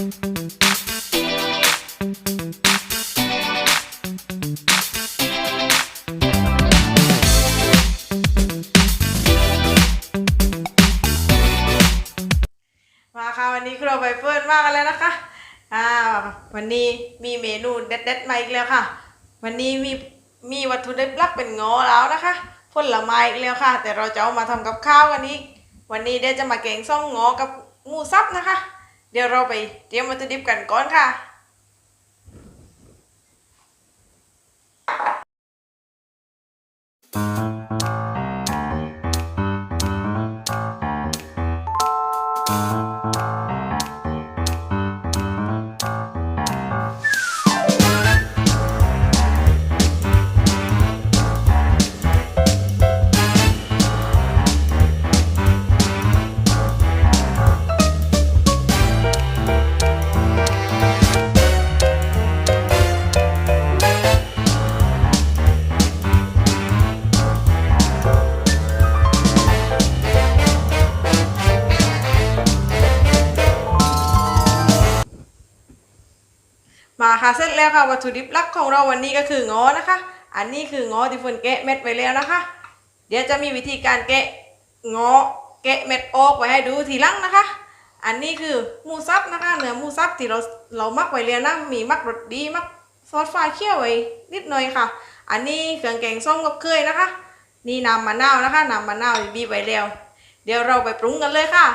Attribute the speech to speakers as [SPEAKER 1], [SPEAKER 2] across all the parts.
[SPEAKER 1] มาค่ะวันนี้ครัวใบเฟิร์นมากันแล้วนะคะอ่าวันนี้มีเมนูเด็ดๆมาอีกแล้วค่ะ วันนี้มีมีวัตถุดิบลักเป็นงอแล้วนะคะผลไม้อีกแล้วค่ะ แต่เราจะเอามาทำกับข้าวกันนี้ วันนี้เดี๋ยวจะมาแกงส้มงอกับหมูสับนะคะ เดี๋ยวเราไปเตรียมวัตถุดิบกันก่อนค่ะ แล้วค่ะวัตถุดิบหลักของเราวันนี้ก็คืองอนะคะ อันนี้คืองอที่ฝนแกะเม็ดไว้แล้วนะคะ เดี๋ยวจะมีวิธีการแกะงอแกะเม็ดออกไว้ให้ดูทีหลังนะคะ อันนี้คือหมูสับนะคะเนื้อหมูสับที่เราเรามักไว้แล้วนะมีมักรสดีมักซอสฟ้าเคี่ยวไว้นิดหน่อยค่ะ อันนี้เครื่องแกงส้มกับเคยนะคะ นี่น้ำมะนาวนะคะน้ำมะนาวบีบไว้แล้ว เดี๋ยวเราไปปรุงกันเลยค่ะ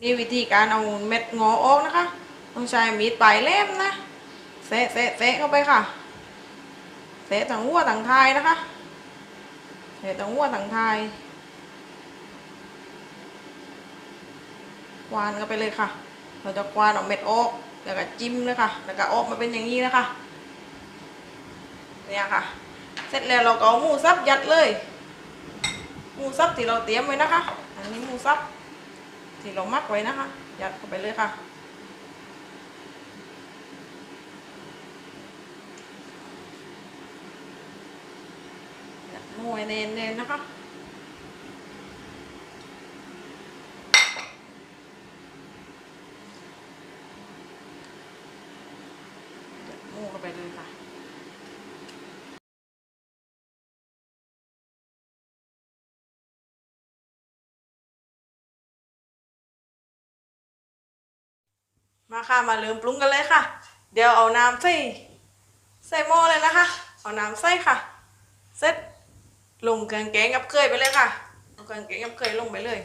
[SPEAKER 1] นี่วิธีการเอาเม็ดงอออกนะคะ ต้องใช้มีดปลายแหลมนะเซะเซะเซะเข้าไปค่ะเซะทั้งหัวทั้งท้ายนะคะเซะทั้งหัวทั้งท้ายควานเข้าไปเลยค่ะ เราจะควานเอาเม็ดออกแล้วก็จิ้มเลยค่ะ แล้วก็ออกมาเป็นอย่างนี้นะคะ เนี่ยค่ะ เสร็จแล้วเราก็เอาหมูสับยัดเลย หมูสับที่เราเตรียมไว้นะคะ อันนี้หมูสับที่เรามักไว้นะคะ ยัดเข้าไปเลยค่ะ ยัดห มว้เน้นๆนะคะ มูเข้าไปเลยค่ะมาค่ะมาเริ่มปรุงกันเลยค่ะ เดี๋ยวเอาน้ำใส่ใส่หม้อเลยนะคะ เอาน้ำใส่ค่ะ เสร็จ ลงเก่งแกงกับเคยไปเลยค่ะเอาเก่งแกงกับเคยลงไปเลย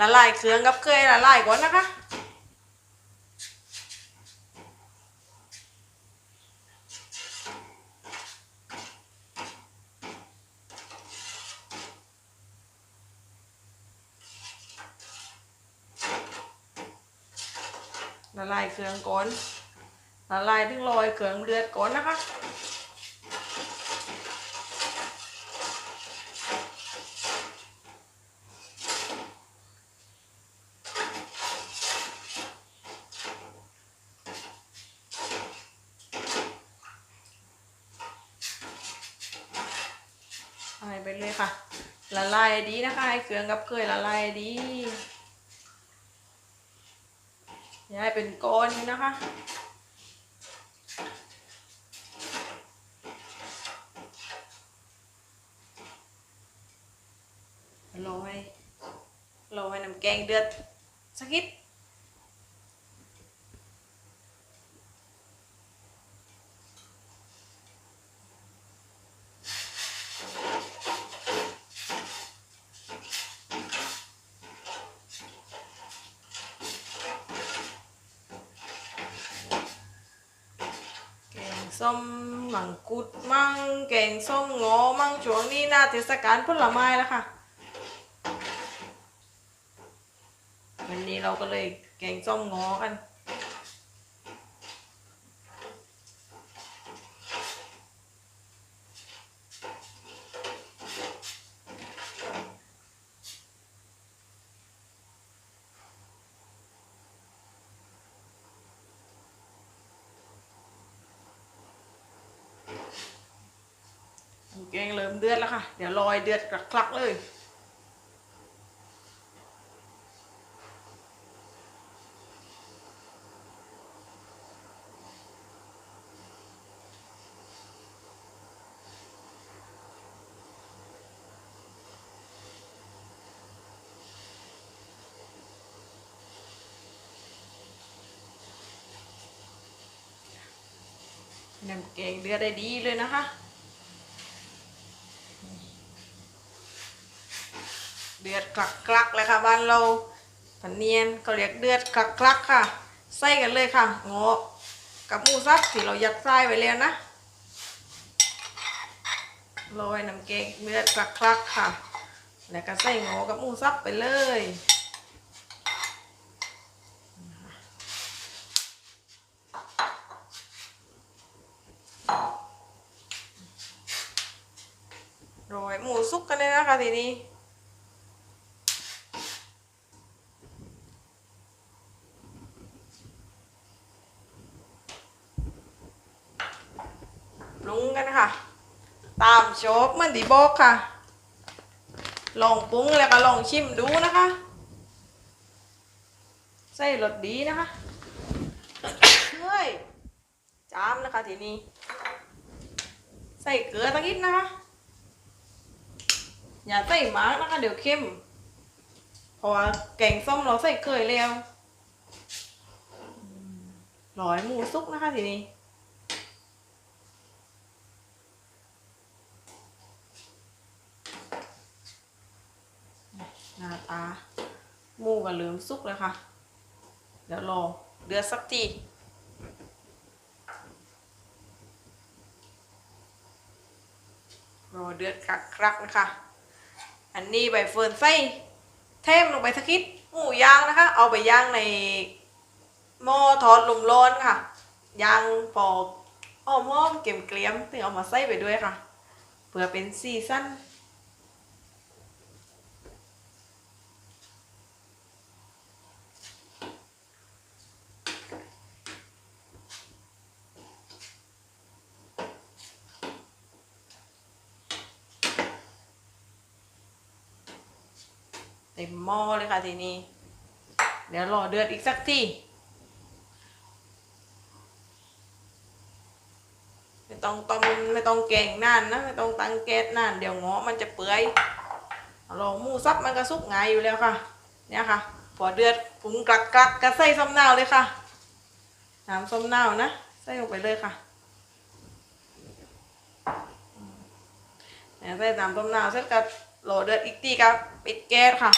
[SPEAKER 1] ละลายเครื่องกับเคยละลายก่อนนะคะ ละลายเครื่องก่อนละลายถึงลอยเครื่องเดือดก่อนนะคะไปเลยค่ะ ละลายดีนะคะให้เครื่องกับเคยละลายดี ย่ายเป็นก้อนนี้นะคะรอให้รอให้น้ำแกงเดือดสักนิด ส้มมังคุดมั่งแกงส้มงอมั่งช่วงนี้หน้าเทศกาลผลไม้แล้วค่ะ วันนี้เราก็เลยแกงส้มงอกัน แกงเริ่มเดือดแล้วค่ะ เดี๋ยวลอยเดือดคลักๆเลยน้ำแกงเดือดได้ดีเลยนะคะ เดือด กลักกลักเลยค่ะบ้านเราผันเนียนเขาเรียกเดือดกลักกลักค่ะ ใส่กันเลยค่ะงอกับหมูสับที่เรายัดไส้ไว้แล้วนะโรยน้ำแกงเดือดกลักกลักค่ะ แล้วก็ใส่งอกับหมูสับไปเลยโรยหมูสุกกันเลยนะคะทีนี้ ปรุงกันค่ะ ตามโช ดีบอกค่ะ ลองปรุงแล้วก็ลองชิมดูนะคะ ใส่รสดีนะคะเฮ้ยจามนะคะทีนี้ ใส่เกลือตั้งนิดนะคะ อย่าใส่มากนะคะเดี๋ยวเค็ม เพราะว่าแกงส้มเราใส่เกลือแล้วร้อยหมูสุกนะคะทีนี้ หน้าตา หมูก็เริ่มสุกแล้วค่ะ เดี๋ยวรอเดือดสักทีรอเดือดครักๆนะคะ อันนี้ใบเฟิร์นใส่เทมลงไปสักนิดหมูย่างนะคะ เอาไปย่างในหม้อทอดลมร้อนค่ะ ย่างพออ้อมอ้อมๆเกมเกลียมๆถึงเอามาใส่ไปด้วยค่ะ เพื่อเป็นซีซั่น เต็มหม้อเลยค่ะทีนี้ เดี๋ยวรอเดือดอีกสักทีไม่ต้องต้มไม่ต้องแกงนานนะไม่ต้องตั้งแก๊สนานเดี๋ยวงาะมันจะเปื่อยลองหมูซับมันก็สุกไงอยู่แล้วค่ะ เนี่ยค่ะ พอเดือดปรุงกลักกลักๆก็ใส่ส้มนาวเลยค่ะน้ำส้มนาวนะใส่ลงไปเลยค่ะใส่น้ำส้มนาวเสร็จก็รอเดือดอีกทีครับปิดแก๊สค่ะ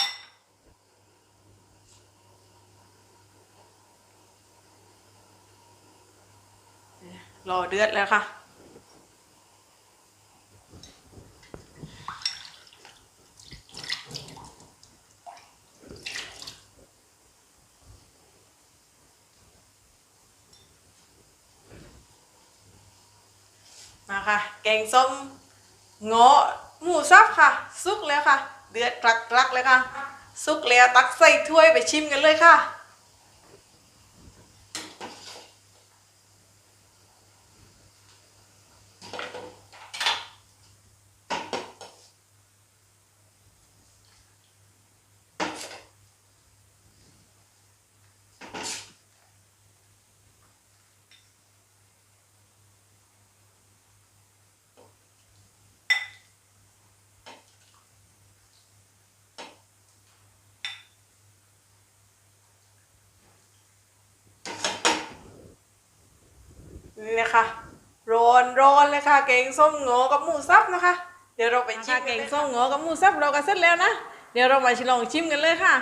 [SPEAKER 1] รอเดือดแล้วค่ะ มาค่ะ แกงส้มเงาะหมูสับค่ะ สุกแล้วค่ะ เดือดกลักกลักๆเลยค่ะ สุกแล้วตักใส่ถ้วยไปชิมกันเลยค่ะ นี่นะคะร้อนร้อนเลยค่ะแกงส้มโงอกับหมูสับนะคะ เดี๋ยวเราไปชิมแกงส้มโงอกับหมูสับเราก็เสร็จแล้วนะเดี๋ยวเรามาลองชิมกันเลยค่ะ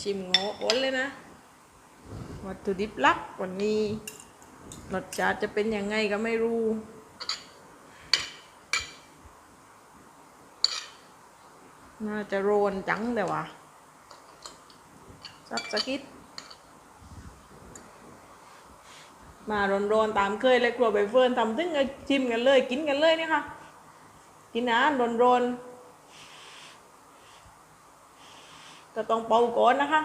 [SPEAKER 1] ชิมโงออ้นเลยนะ วัตถุดิบลักวันนี้รสชาติจะเป็นยังไงก็ไม่รู้ น่าจะโรนจังแต่วะสับสกิดมาโร้อนๆตามเคยเลยครัวใบเฟิร์นทำซึ่งชิมกันเลย กินกันเลยนี่ค่ะกินนะโร้อนๆก็ต้องเป่าก่อนนะคะ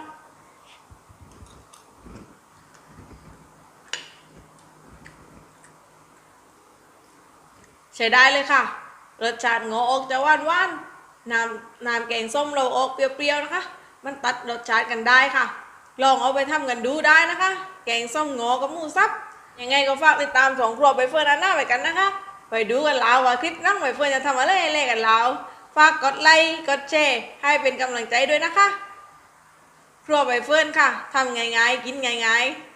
[SPEAKER 1] ใช้ได้เลยค่ะรสชาติงอออกจะหวานหาน น้ำน้ำแกงส้มเราออกเปรี้ยวๆนะคะ มันตัดรสชาติกันได้ค่ะ ลองเอาไปทำกันดูได้นะคะ แกงส้มงอกับหมูสับยังไงก็ฝากติดตามสองครัวใบเฟิร์นอันหน้าไปกันนะคะ ไปดูกันแล้วว่าคลิปนั่งใบเฟิร์นจะทำอะไรให้เล่กันแล้วฝากกดไลค์กดแชร์ให้เป็นกำลังใจด้วยนะคะ ครัวใบเฟิร์นค่ะทำง่ายๆ กินง่ายๆ